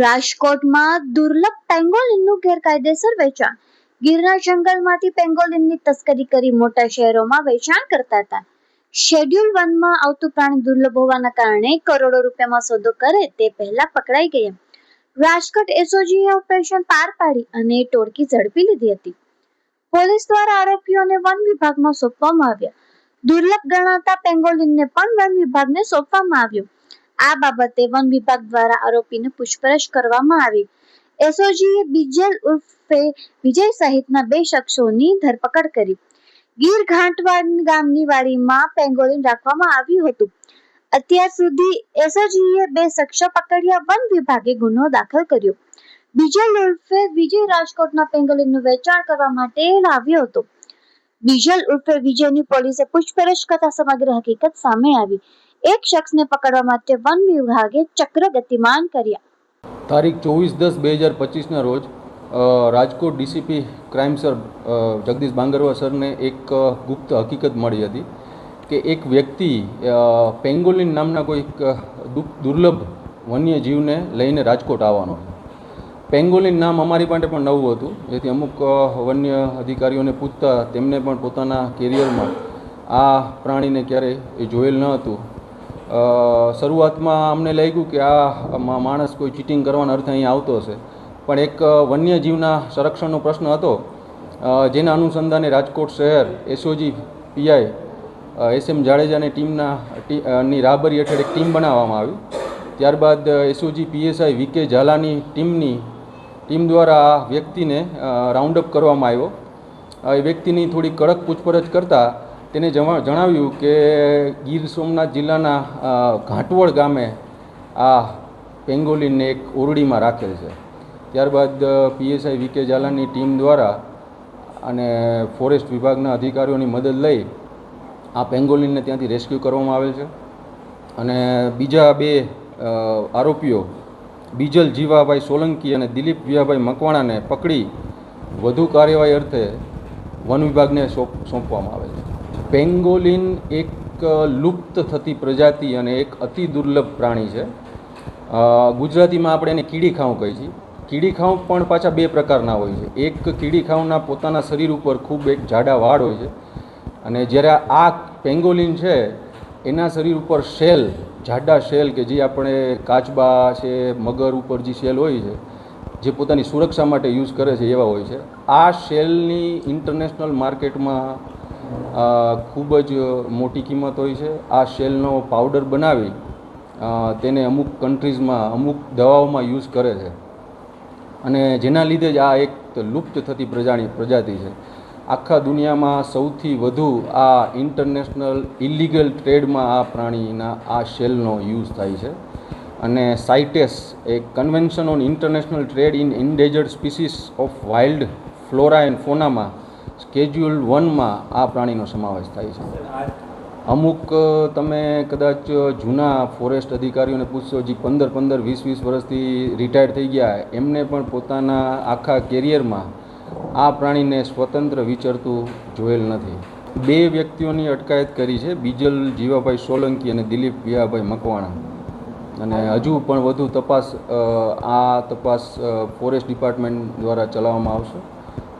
રાજકોટમાં દુર્લભ પેંગોલિનનું ગેરકાયદેસર વેચાણ. ગીરના જંગલમાંથી પેંગોલિનની તસ્કરી કરી મોટા શહેરોમાં વેચાણ કરતા હતા. શેડ્યુલ વનમાં આવતું પ્રાણી દુર્લભ હોવાના કારણે કરોડો રૂપિયામાં સોદો કરે તે પહેલા પકડાઈ ગયા. રાજકોટ એસઓજીએ ઓપરેશન પાર પાડી અને ટોળકી ઝડપી લીધી હતી. પોલીસ દ્વારા આરોપીઓને વન વિભાગમાં સોંપવામાં આવ્યા. દુર્લભ ગણાતા પેંગોલિનને પણ વન વિભાગને સોંપવામાં આવ્યું. આ બાબતે વન વિભાગ દ્વારા આરોપીને પૂછપરછ કરવામાં આવી. એસઓજીએ બીજલ ઉર્ફે વિજય સહિતના બે શખ્સોની ધરપકડ કરી. ગીર ઘાટવાડ ગામની વાડીમાં પેંગોલિન રાખવામાં આવ્યું હતું. અત્યાર સુધી એસઓજીએ બે શખ્સો પકડ્યા, વન વિભાગે ગુનો દાખલ કર્યો. બીજલ ઉર્ફે વિજય રાજકોટના પેંગોલિનનું વેચાણ કરવા માટે લાવ્યો હતો. બીજલ ઉર્ફે વિજયની પોલીસે પૂછપરછ કરતા સમગ્ર હકીકત સામે આવી. એક શખ્સને પકડવા માટે વન વિભાગે ચક્ર ગતિમાન કર્યા. તારીખ ચોવીસ દસ બે હજાર પચીસના રોજ Rajkot DCP crime sir Jagdish Bangarva સરને એક ગુપ્ત હકીકત મળી હતી કે એક વ્યક્તિ પેંગોલિન નામના કોઈક અ, દુર્લભ વન્ય જીવને લઈને રાજકોટ આવવાનો પેંગોલિન નામ અમારી માટે પણ નવું હતું જેથી અમુક વન્ય અધિકારીઓને પૂછતા તેમને પણ પોતાના કેરિયરમાં આ પ્રાણીને ક્યારેય એ જોયેલ ન હતું. શરૂઆતમાં અમને લાગ્યું કે આ માણસ કોઈ ચીટિંગ કરવાના અર્થે અહીં આવતો હશે. પણ એક વન્યજીવના સંરક્ષણનો પ્રશ્ન હતો. જેના અનુસંધાને રાજકોટ શહેર એસઓજી પીઆઈ એસ એમ જાડેજાની ટીમના ની રાહબરી હેઠળ એક ટીમ બનાવવામાં આવી. ત્યારબાદ એસઓજી પીએસઆઈ વીકે ઝાલાની ટીમની, ટીમ દ્વારા આ વ્યક્તિને રાઉન્ડ અપ કરવામાં આવ્યો. એ વ્યક્તિની થોડી કડક પૂછપરછ કરતાં તેને જણાવ્યું કે ગીર સોમનાથ જિલ્લાના ઘાટવડ ગામે આ પેંગોલિનને એક ઓરડીમાં રાખેલ છે. ત્યારબાદ પીએસઆઈ વીકે ઝાલાની ટીમ દ્વારા અને ફોરેસ્ટ વિભાગના અધિકારીઓની મદદ લઈ આ પેંગોલિનને ત્યાંથી રેસ્ક્યુ કરવામાં આવેલ છે. અને બીજા બે આરોપીઓ, બીજલ જીવાભાઈ સોલંકી અને દિલીપ વિયાભાઈ મકવાણાને પકડી વધુ કાર્યવાહી અર્થે વન વિભાગને સોંપ, સોંપવામાં આવે છે. પેંગોલિન એક લુપ્ત થતી પ્રજાતિ અને એક અતિ દુર્લભ પ્રાણી છે. ગુજરાતીમાં આપણે એને કીડીખાઉં કહીએ છીએ. કીડીખાઉં પણ પાછા બે પ્રકારના હોય છે. એક કીડીખાઉંના પોતાના શરીર ઉપર ખૂબ એક જાડા વાળ હોય છે. અને જ્યારે આ પેંગોલિન છે, એના શરીર ઉપર શેલ, જાડા શેલ કે જે આપણે કાચબા છે, મગર ઉપર જે શેલ હોય છે, જે પોતાની સુરક્ષા માટે યુઝ કરે છે એવા હોય છે. આ શેલની ઇન્ટરનેશનલ માર્કેટમાં ખૂબ જ મોટી કિંમત હોય છે. આ શેલનો પાવડર બનાવી તેને અમુક કન્ટ્રીઝમાં અમુક દવાઓમાં યુઝ કરે છે. અને જેના લીધે જ આ એક લુપ્ત થતી પ્રજાની પ્રજાતિ છે. આખા દુનિયામાં સૌથી વધુ આ ઇન્ટરનેશનલ ઇલીગલ ટ્રેડમાં આ પ્રાણીના, આ શેલનો યુઝ થાય છે. અને CITES A convention on international trade in endangered species of wild flora and ફોનામાં schedule વનમાં આ પ્રાણીનો સમાવેશ થાય છે. અમુક તમે કદાચ જૂના ફોરેસ્ટ અધિકારીઓને પૂછશો, જે પંદર પંદર, વીસ વીસ વર્ષથી રિટાયર્ડ થઈ ગયા, એમને પણ પોતાના આખા કેરિયરમાં આ પ્રાણીને સ્વતંત્ર વિચરતું જોયેલ નથી. બે વ્યક્તિઓની અટકાયત કરી છે, બીજલ જીવાભાઈ સોલંકી અને દિલીપ વિયાભાઈ મકવાણા. અને હજુ પણ વધુ તપાસ આ તપાસ ફોરેસ્ટ ડિપાર્ટમેન્ટ દ્વારા ચલાવવામાં આવશે.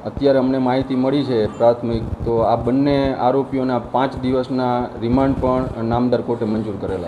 અત્યારે અમને માહિતી મળી છે પ્રાથમિક, તો આ બંને આરોપીઓના પાંચ દિવસના રિમાન્ડ પણ નામદાર કોર્ટે મંજૂર કરેલા